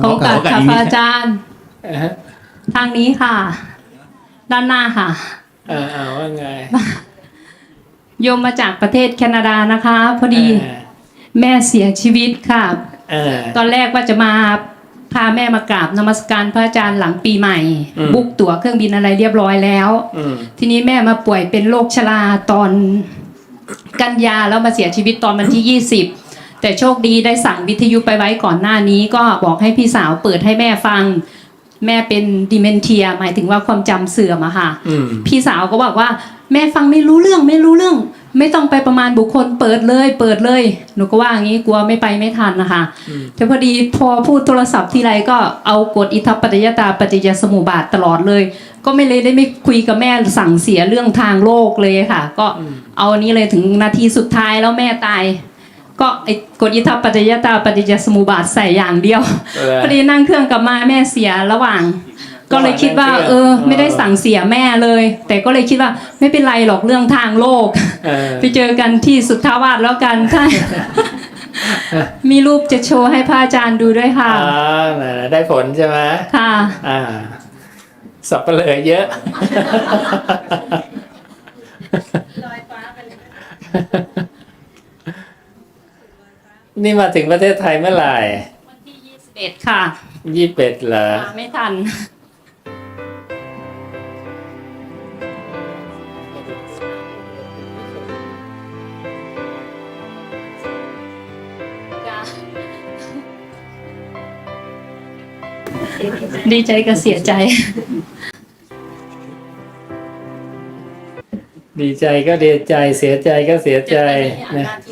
ขอโอกาสค่ะพระอาจารย์เออฮะทางนี้ค่ะ ด้านหน้าค่ะ เออเอาว่าไงโยมมาจากประเทศแคนาดานะคะ พอดีเออแม่เสียชีวิตค่ะเออตอนแรกว่าจะมาพาแม่มากราบนมัสการพระอาจารย์หลังปีใหม่อืมบุ๊กตั๋วเครื่องบินอะไรเรียบร้อยแล้วอืมทีนี้แม่มาป่วยเป็นโรคชราตอนกันยาแล้วมาเสียชีวิตตอนวันที่20 แต่โชคดีได้สั่งวิทยุไปไว้ก่อนหน้านี้ ก็บอกให้พี่สาวเปิดให้แม่ฟัง แม่เป็นดิเมนเทีย หมายถึงว่าความจำเสื่อมอะค่ะอืมพี่สาวก็บอกว่า แม่ฟังไม่รู้เรื่องไม่รู้เรื่อง ไม่ต้องไปประมาณบุคคลเปิดเลย เปิดเลยหนูก็ว่าอย่างนี้กลัวไม่ไปไม่ทันนะคะอืมแต่พอดีพอพูดโทรศัพท์ทีไรก็เอากฎอิทัปปัจจยตาปฏิจจสมุปบาทตลอดเลยก็ไม่เลยได้ไม่คุยกับแม่สั่งเสียเรื่องทางโลกเลยค่ะ ก็เอาอันนี้เลยถึงนาทีสุดท้ายแล้วแม่ตาย ก็ไอ้กฎอิทัปปัจจยตาปฏิจจสมุปบาทใส่อย่างเดียวเออพอดีนั่งเครื่องกลับมาแม่เสียระหว่าง ก็เลยคิดว่าระหว่างนั่งเคเอรื่องออ๋อไม่ได้สั่งเสียแม่เลย แต่ก็เลยคิดว่าไม่เป็นไรหรอกเรื่องทางโลกเออไปเจอกันที่สุทธาวาสแล้วกันใช่มีรูปจะโชว์ให้พระอาจารย์ดูด้วยค่ะอ่านั่นน่ะได้ผลใช่ไหมค่ะอ่าสับเปลือเยอะ นี่มาถึงประเทศไทยเมื่อไหร่วันที่21ค่ะยี่สิบเอ็ดเหรอมาไม่ทัน ดีใจกับเสียใจ ดีใจก็ดีใจเสียใจก็เสียใจนะนะนาที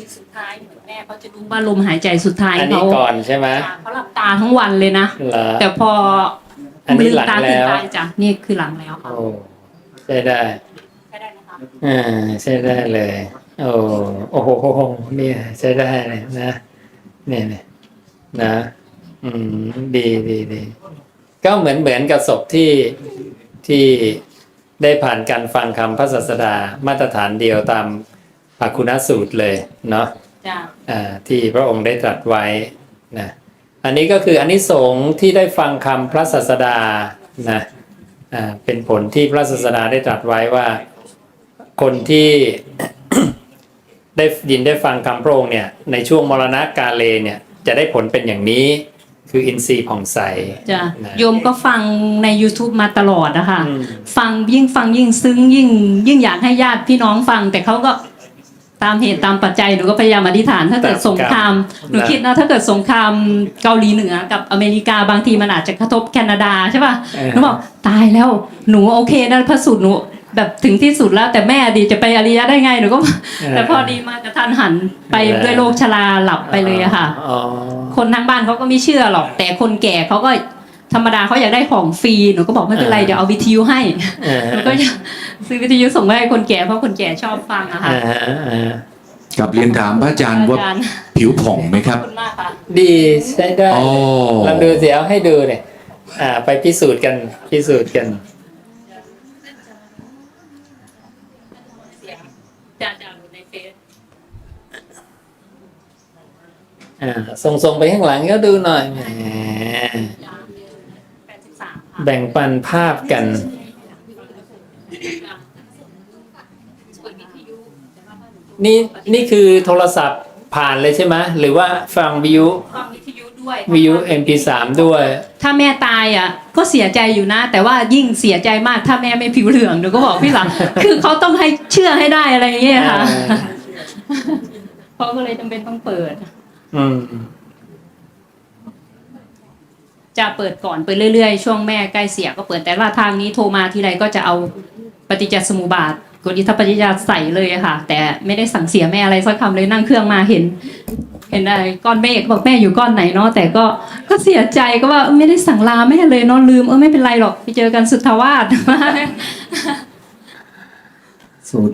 สุดท้าย เหมือนแม่เขาจะรู้ว่าลมหายใจสุดท้ายอันนี้เขาก่อนใช่ไหมเขาหลับตาทั้งวันเลยนะ เหรอ แต่พออันนี้หลังตาแล้วตื่นตาจ้ะนี่คือหลังแล้วค่ะโอ้ใช่ได้ ใช่ได้นะคะอ่าใช่ได้เลย โอ้โอ้โหเนี่ยใช่ได้เลยนะ เนี่ยเนี่ยนะ อืมดีดีดีก็เหมือนเหมือนกับศพที่ที่ได้ผ่านการฟังคำพระศาสดามาตรฐานเดียวตามภาคุณสูตรเลยเนาะจ้ะอ่า ที่พระองค์ได้ตรัสไว้นะอันนี้ก็คืออันนี้สงส์ที่ได้ฟังคำพระศาสดานะอ่าเป็นผลที่พระศาสดาได้ตรัสไว้ว่าคนที่ได้ยินได้ฟังคำพระองค์เนี่ยในช่วงมรณะกาเลเนี่ยจะได้ผลเป็นอย่างนี้คืออินทรีย์ผ่องใสจ้ะนะโยมก็ฟังใน YouTube มาตลอดนะคะอืมฟังยิ่งฟังยิ่งซึ้งยิ่งยิ่งอยากให้ญาติพี่น้องฟัง แต่เขาก็ ตามเหตุตามปัจจัยหนูก็พยายามอธิษฐานถ้าเกิดตามสงครามกรรมหนูนะคิดนะถ้าเกิดสงครามเกาหลีเหนือกับอเมริกาบางทีมันอาจจะกระทบแคนาดาใช่ป่ะเออหนูบอกตายแล้วหนูโอเคนะพระสูตรหนูแบบถึงที่สุดแล้วแต่แม่ดีจะไปอริยะได้ไงหนูก็แต่พอดีมากระทันหันไปด้วยโรคชราหลับไปเลยอะค่ะอ๋อคนทางบ้านเขาก็ไม่เชื่อหรอก แต่คนแก่เขาก็ธรรมดาเขาอยากได้ของฟรีหนูก็บอกไม่เป็นไรเดี๋ยวเอาวิทยุให้เออหนูก็จะ ซื้อวิทยุส่งไปให้คนแก่เพราะคนแก่ชอบฟังอะค่ะอ่าอ่ากับเรียนถามพระอาจารย์ว่าอาจารย์ผิวผ่องไหมคขรัอบบ คุณมากค่ะ ดีใช้ได้โอ้ ลองดูสิเอาให้ดูเนี่ยอ่า ไปพิสูจน์กันพิสูจน์กันจะจะอยู่ในเฟซอ่าส่งส่งไปข้างหลังก็ดูหน่อยแหมแปดสิบสามค่ะแบ่งปันภาพกัน นี่นี่คือโทรศัพท์ผ่านเลยใช่ไหมหรือว่าฟังวิวฟังวิทยุด้วยวิว MP3 ด้วย ถ้าแม่ตายอะ ก็เสียใจอยู่นะ แต่ว่ายิ่งเสียใจมากถ้าแม่ไม่ผิวเหลืองหนูก็บอกพี่หลัง คือเขาต้องให้เชื่อให้ได้อะไรอย่างเงี้ยค่ะอ่าเขาก็เลยจำเป็นต้องเปิด อืมจะเปิดก่อนไปเรื่อยๆ ช่วงแม่ใกล้เสียก็เปิดแต่ว่าทางนี้โทรมาทีไรก็จะเอาปฏิจจสมุปบาท กฎอิทัปปฏิญาใส่เลยค่ะ แต่ไม่ได้สั่งเสียแม่อะไรสักคำเลยนั่งเครื่องมาเห็น เห็นอะไรก้อนเมฆบอกแม่อยู่ก้อนไหนเนาะแต่ก็ก็เสียใจก็ว่าไม่ได้สั่งลาแม่เลยเนาะลืมเออไม่เป็นไรหรอกไปเจอกันสุทธาวาสสุด